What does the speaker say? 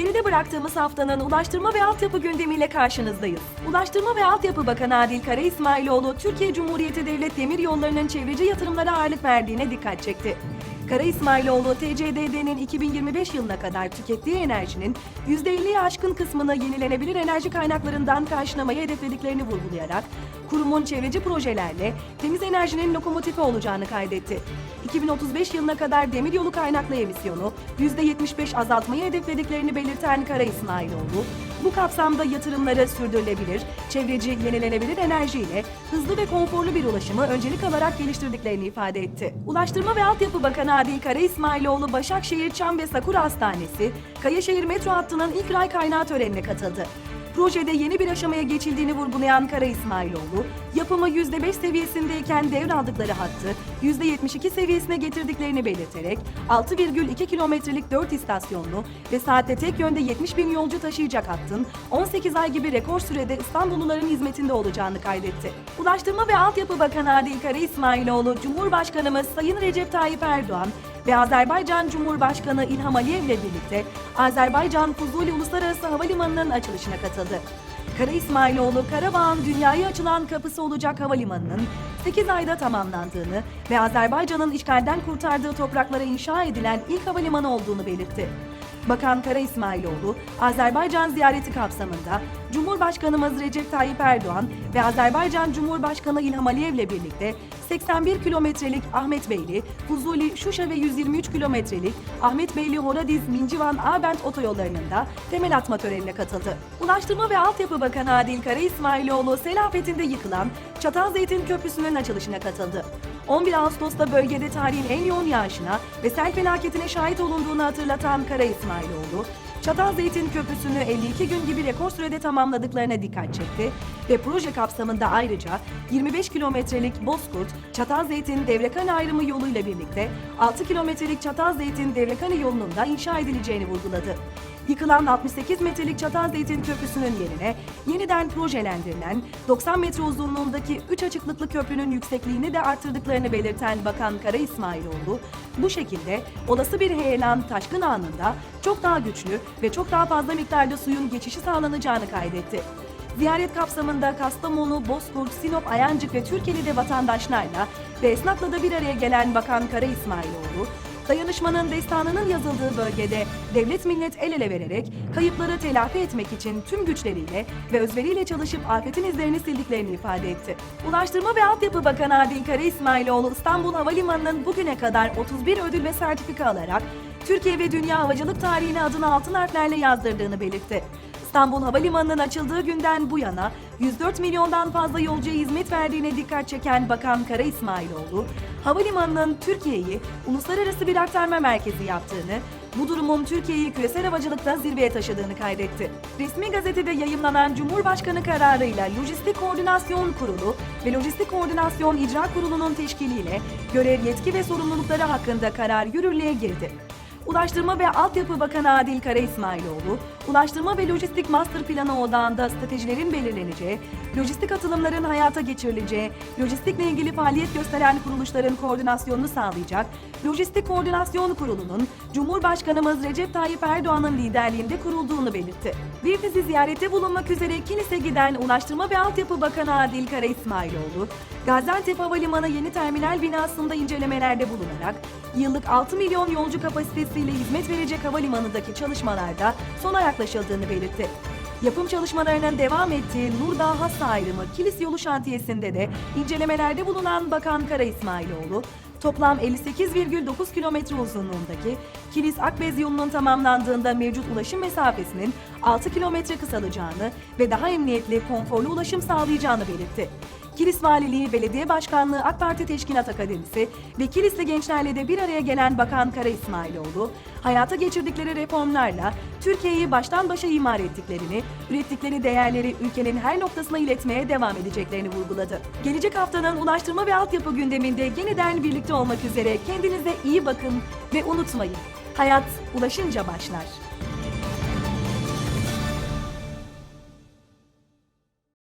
Geride bıraktığımız haftanın ulaştırma ve altyapı gündemiyle karşınızdayız. Ulaştırma ve Altyapı Bakanı Adil Kara İsmailoğlu, Türkiye Cumhuriyeti Devlet Demir Yolları'nın çevreci yatırımlara ağırlık verdiğine dikkat çekti. Kara İsmailoğlu, TCDD'nin 2025 yılına kadar tükettiği enerjinin %50'ye aşkın kısmını yenilenebilir enerji kaynaklarından karşılamayı hedeflediklerini vurgulayarak, kurumun çevreci projelerle temiz enerjinin lokomotifi olacağını kaydetti. 2035 yılına kadar demiryolu kaynaklı emisyonu %75 azaltmayı hedeflediklerini belirten Kara İsmailoğlu, bu kapsamda yatırımları sürdürülebilir, çevreci yenilenebilir enerjiyle hızlı ve konforlu bir ulaşımı öncelik alarak geliştirdiklerini ifade etti. Ulaştırma ve Altyapı Bakanı Adil Kara İsmailoğlu, Başakşehir Çam ve Sakura Hastanesi, Kayaşehir Metro Hattı'nın ilk ray kaynağı törenine katıldı. Projede yeni bir aşamaya geçildiğini vurgulayan Kara İsmailoğlu, yapımı %5 seviyesindeyken devraldıkları hattı %72 seviyesine getirdiklerini belirterek 6,2 kilometrelik 4 istasyonlu ve saatte tek yönde 70 bin yolcu taşıyacak hattın 18 ay gibi rekor sürede İstanbulluların hizmetinde olacağını kaydetti. Ulaştırma ve Altyapı Bakanı Adil Kara İsmailoğlu, Cumhurbaşkanımız Sayın Recep Tayyip Erdoğan ve Azerbaycan Cumhurbaşkanı İlham Aliyev ile birlikte Azerbaycan Fuzuli Uluslararası Havalimanı'nın açılışına katıldı. Kara İsmailoğlu, Karabağ'ın dünyaya açılan kapısı olacak havalimanının 8 ayda tamamlandığını ve Azerbaycan'ın işgalden kurtardığı topraklara inşa edilen ilk havalimanı olduğunu belirtti. Bakan Kara İsmailoğlu, Azerbaycan ziyareti kapsamında Cumhurbaşkanımız Recep Tayyip Erdoğan ve Azerbaycan Cumhurbaşkanı İlham Aliyev ile birlikte 81 kilometrelik Ahmet Beyli, Fuzuli, Şuşa ve 123 kilometrelik Ahmet Beyli, Horadiz, Mincivan, Abent otoyollarının da temel atma törenine katıldı. Ulaştırma ve Altyapı Bakanı Adil Kara İsmailoğlu, Selafet'inde yıkılan Çatalzeytin Köprüsü'nün açılışına katıldı. 11 Ağustos'ta bölgede tarihin en yoğun yağışına ve sel felaketine şahit olunduğunu hatırlatan Kara İsmailoğlu, Çatalzeytin Köprüsü'nü 52 gün gibi rekor sürede tamamladıklarına dikkat çekti ve proje kapsamında ayrıca 25 kilometrelik Bozkurt, Çatalzeytin Devrekane ayrımı yoluyla birlikte 6 kilometrelik Çatalzeytin Devrekane yolunun da inşa edileceğini vurguladı. Yıkılan 68 metrelik Çatalzeytin Köprüsü'nün yerine yeniden projelendirilen 90 metre uzunluğundaki 3 açıklıklı köprünün yüksekliğini de arttırdıklarını belirten Bakan Kara İsmailoğlu, bu şekilde olası bir heyelan taşkın anında çok daha güçlü ve çok daha fazla miktarda suyun geçişi sağlanacağını kaydetti. Ziyaret kapsamında Kastamonu, Bozkurt, Sinop, Ayancık ve Türkiye'de vatandaşlarla ve esnafla da bir araya gelen Bakan Kara İsmailoğlu, dayanışmanın destanının yazıldığı bölgede devlet millet el ele vererek kayıpları telafi etmek için tüm güçleriyle ve özveriyle çalışıp afetin izlerini sildiklerini ifade etti. Ulaştırma ve Altyapı Bakanı Adil Kara İsmailoğlu İstanbul Havalimanı'nın bugüne kadar 31 ödül ve sertifika alarak Türkiye ve dünya havacılık tarihine adını altın harflerle yazdırdığını belirtti. İstanbul Havalimanı'nın açıldığı günden bu yana 104 milyondan fazla yolcuya hizmet verdiğine dikkat çeken Bakan Kara İsmailoğlu, havalimanının Türkiye'yi uluslararası bir aktarma merkezi yaptığını, bu durumun Türkiye'yi küresel havacılıkta zirveye taşıdığını kaydetti. Resmi gazetede yayımlanan Cumhurbaşkanı kararıyla Lojistik Koordinasyon Kurulu ve Lojistik Koordinasyon İcra Kurulu'nun teşkiliyle görev yetki ve sorumlulukları hakkında karar yürürlüğe girdi. Ulaştırma ve Altyapı Bakanı Adil Kara İsmailoğlu, Ulaştırma ve Lojistik Master Planı odağında stratejilerin belirleneceği, lojistik atılımların hayata geçirileceği, lojistikle ilgili faaliyet gösteren kuruluşların koordinasyonunu sağlayacak, Lojistik Koordinasyon Kurulu'nun Cumhurbaşkanımız Recep Tayyip Erdoğan'ın liderliğinde kurulduğunu belirtti. Bir dizi ziyarette bulunmak üzere Kilis'e giden Ulaştırma ve Altyapı Bakanı Adil Kara İsmailoğlu, Gaziantep Havalimanı yeni terminal binasında incelemelerde bulunarak yıllık 6 milyon yolcu kapasitesiyle hizmet verecek havalimanındaki çalışmalarda sona yaklaşıldığını belirtti. Yapım çalışmalarının devam ettiği Nurdağ Hassa ayrımı Kilis yolu şantiyesinde de incelemelerde bulunan Bakan Kara İsmailoğlu, toplam 58,9 kilometre uzunluğundaki Kilis Akbez yolunun tamamlandığında mevcut ulaşım mesafesinin 6 kilometre kısalacağını ve daha emniyetli, konforlu ulaşım sağlayacağını belirtti. Kilis Valiliği, Belediye Başkanlığı, AK Parti Teşkilat Akademisi ve Kilisli gençlerle de bir araya gelen Bakan Kara İsmailoğlu, hayata geçirdikleri reformlarla Türkiye'yi baştan başa imar ettiklerini, ürettikleri değerleri ülkenin her noktasına iletmeye devam edeceklerini vurguladı. Gelecek haftanın ulaştırma ve altyapı gündeminde yeniden birlikte olmak üzere kendinize iyi bakın ve unutmayın, hayat ulaşınca başlar.